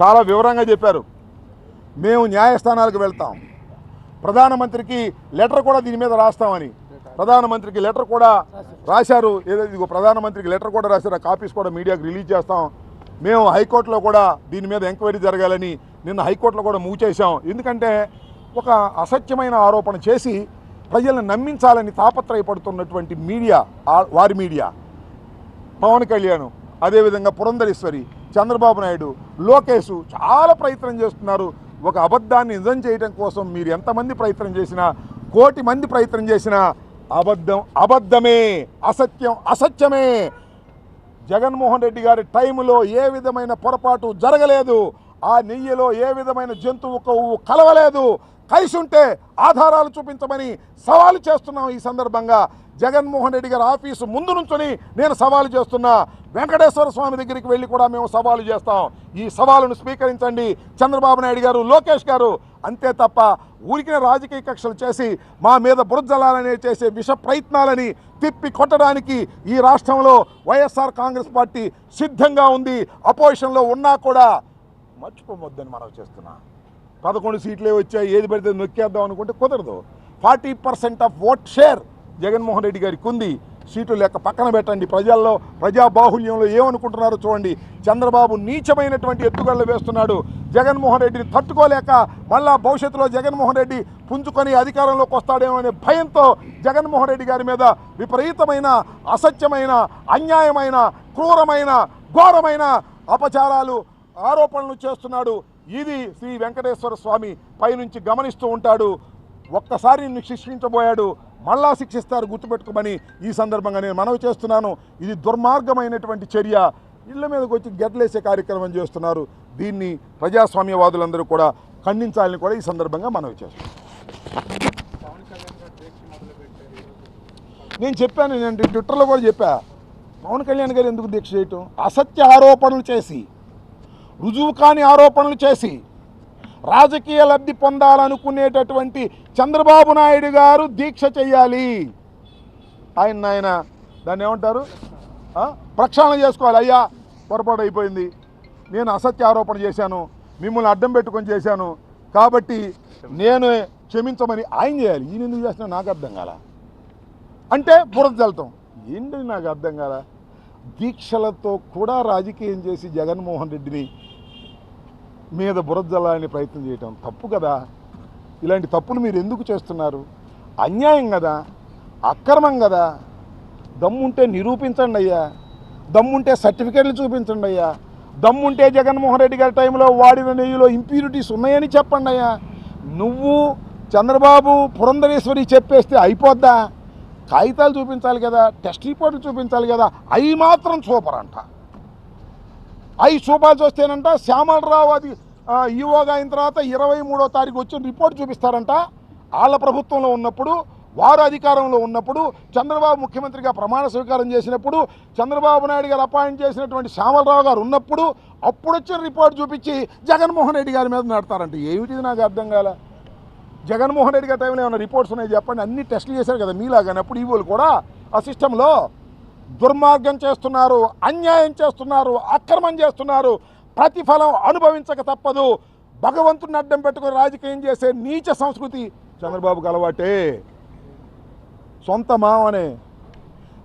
చాలా వివరంగా చెప్పారు. మేము న్యాయస్థానాలకు వెళ్తాం. ప్రధానమంత్రికి లెటర్ కూడా దీని మీద రాస్తామని. ప్రధానమంత్రికి లెటర్ కూడా రాశారు. ఏదో ఇదిగో ప్రధానమంత్రికి లెటర్ కూడా రాశారు. ఆ కాపీస్ కూడా మీడియాకు రిలీజ్ చేస్తాం. మేము హైకోర్టులో కూడా దీని మీద ఎంక్వైరీ జరగాలని నిన్న హైకోర్టులో కూడా మూవ్ చేశాం. ఎందుకంటే ఒక అసత్యమైన ఆరోపణ చేసి ప్రజలను నమ్మించాలని తాపత్రయపడుతున్నటువంటి మీడియా వారి మీడియా పవన్ కళ్యాణ్ అదేవిధంగా పురంధరేశ్వరి చంద్రబాబు నాయుడు లోకేష్ చాలా ప్రయత్నం చేస్తున్నారు. ఒక అబద్ధాన్ని నిజం చేయడం కోసం మీరు ఎంతమంది ప్రయత్నం చేసినా కోటి మంది ప్రయత్నం చేసినా అబద్ధం అబద్ధమే అసత్యం అసత్యమే. జగన్మోహన్ రెడ్డి గారి టైంలో ఏ విధమైన పొరపాటు జరగలేదు. ఆ నెయ్యిలో ఏ విధమైన జంతువు కొవ్వు కలవలేదు. కలిసి ఉంటే ఆధారాలు చూపించమని సవాలు చేస్తున్నాం ఈ సందర్భంగా జగన్మోహన్ రెడ్డి గారి ఆఫీసు ముందు నుంచొని నేను సవాలు చేస్తున్నా. వెంకటేశ్వర స్వామి దగ్గరికి వెళ్ళి కూడా మేము సవాలు చేస్తాం. ఈ సవాలును స్వీకరించండి. చంద్రబాబు నాయుడు గారు లోకేష్ గారు అంతే తప్ప ఊరికిన రాజకీయ కక్షలు చేసి మా మీద బురజలాలని చేసే విష ప్రయత్నాలని తిప్పి కొట్టడానికి ఈ రాష్ట్రంలో వైఎస్ఆర్ కాంగ్రెస్ పార్టీ సిద్ధంగా ఉంది. అపోజిషన్లో ఉన్నా కూడా మర్చిపోవద్దని మనం చేస్తున్నా. పదకొండు సీట్లే వచ్చాయి. ఏది పడితే నొక్కేద్దాం అనుకుంటే కుదరదు. Forty percent of vote share Jaganmohan Reddy గారికి ఉంది సీట్లు లెక్క పక్కన పెట్టండి ప్రజల్లో. ప్రజాబాహుల్యంలో ఏమనుకుంటున్నారో చూడండి. చంద్రబాబు నీచమైనటువంటి ఎత్తుగడలు వేస్తున్నాడు. జగన్మోహన్ రెడ్డిని తట్టుకోలేక మళ్ళా భవిష్యత్తులో జగన్మోహన్ రెడ్డి పుంజుకొని అధికారంలోకి వస్తాడేమో అనే భయంతో జగన్మోహన్ రెడ్డి గారి మీద విపరీతమైన అసత్యమైన అన్యాయమైన క్రూరమైన ఘోరమైన అపచారాలు ఆరోపణలు చేస్తున్నాడు. ఇది శ్రీ వెంకటేశ్వర స్వామి పైనుంచి గమనిస్తూ ఉంటాడు. ఒక్కసారి నిన్ను శిక్షించబోయాడు. మళ్ళా శిక్షిస్తారు గుర్తుపెట్టుకోమని ఈ సందర్భంగా నేను మనవి చేస్తున్నాను. ఇది దుర్మార్గమైనటువంటి చర్య. ఇళ్ళ మీదకి వచ్చి గెడ్లేసే కార్యక్రమం చేస్తున్నారు. దీన్ని ప్రజాస్వామ్యవాదులందరూ కూడా ఖండించాలని కూడా ఈ సందర్భంగా మనవి చేస్తున్నాం నేను చెప్పాను నేను ట్విట్టర్లో కూడా చెప్పా. పవన్ కళ్యాణ్ గారు ఎందుకు దీక్ష చేయటం? అసత్య ఆరోపణలు చేసి రుజువు కాని ఆరోపణలు చేసి రాజకీయ లబ్ధి పొందాలనుకునేటటువంటి చంద్రబాబు నాయుడు గారు దీక్ష చేయాలి ఆయన ఆయన దాన్ని ఏమంటారు? ప్రక్షాళన చేసుకోవాలి. అయ్యా పొరపాటు అయిపోయింది. నేను అసత్య ఆరోపణ చేశాను. మిమ్మల్ని అడ్డం పెట్టుకొని చేశాను. కాబట్టి నేను క్షమించమని ఆయన చేయాలి. ఈయన ఎందుకు చేసినా నాకు అర్థం కాల? అంటే బురద జల్తాం. ఏంటి నాకు అర్థం కాల? దీక్షలతో కూడా రాజకీయం చేసి జగన్మోహన్ రెడ్డిని మీద బురద జల్లాలని ప్రయత్నం చేయటం తప్పు కదా? ఇలాంటి తప్పులు మీరు ఎందుకు చేస్తున్నారు? అన్యాయం కదా? అక్రమం కదా? దమ్ముంటే నిరూపించండి అయ్యా. దమ్ముంటే సర్టిఫికెట్లు చూపించండి అయ్యా. దమ్ముంటే జగన్మోహన్ రెడ్డి గారి టైంలో వాడిన నెయ్యిలో ఇంప్యూరిటీస్ ఉన్నాయని చెప్పండి అయ్యా. నువ్వు చంద్రబాబు పురంధరేశ్వరి చెప్పేస్తే అయిపోద్దా? కాగితాలు చూపించాలి కదా టెస్ట్ రిపోర్ట్లు చూపించాలి కదా అవి మాత్రం సూపర్ అంట. అవి చూపాల్సి వస్తేనంట శ్యామలరావు అది ఈవోగా అయిన తర్వాత ఇరవై మూడో తారీఖు వచ్చిన రిపోర్ట్ చూపిస్తారంట. వాళ్ళ ప్రభుత్వంలో ఉన్నప్పుడు వారు అధికారంలో ఉన్నప్పుడు చంద్రబాబు ముఖ్యమంత్రిగా ప్రమాణ స్వీకారం చేసినప్పుడు చంద్రబాబు నాయుడు గారు అపాయింట్ చేసినటువంటి శ్యామలరావు గారు ఉన్నప్పుడు అప్పుడు వచ్చిన రిపోర్ట్ చూపించి జగన్మోహన్ రెడ్డి గారి మీద నడతారంట. ఏమిటిది నాకు అర్థం కాలే? జగన్మోహన్ రెడ్డి గారి టైంలో ఏమైనా రిపోర్ట్స్ ఉన్నాయి చెప్పండి. అన్ని టెస్టులు చేశారు కదా మీలాగానే. అప్పుడు ఈవోలు కూడా ఆ సిస్టంలో దుర్మార్గం చేస్తున్నారు అన్యాయం చేస్తున్నారు అక్రమం చేస్తున్నారు ప్రతిఫలం అనుభవించక తప్పదు. భగవంతుని అడ్డం పెట్టుకుని రాజకీయం చేసే నీచ సంస్కృతి చంద్రబాబుకు అలవాటే. సొంత మామనే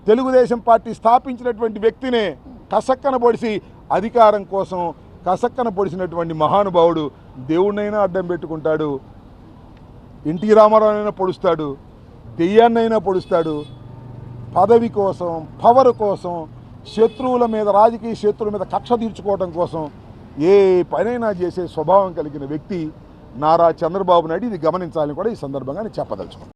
తెలుగుదేశం పార్టీ స్థాపించినటువంటి వ్యక్తినే కసక్కన పొడిసి అధికారం కోసం కసక్కన పొడిసినటువంటి మహానుభావుడు దేవుడినైనా అడ్డం పెట్టుకుంటాడు. ఎన్టీ రామారావునైనా పొడుస్తాడు. దెయ్యాన్నైనా పొడుస్తాడు. పదవి కోసం పవర్ కోసం శత్రువుల మీద రాజకీయ శత్రువుల మీద కక్ష తీర్చుకోవడం కోసం ఏ పనైనా చేసే స్వభావం కలిగిన వ్యక్తి నారా చంద్రబాబు నాయుడు. ఇది గమనించాలని కూడా ఈ సందర్భంగా నేను చెప్పదలుచుకున్నాను.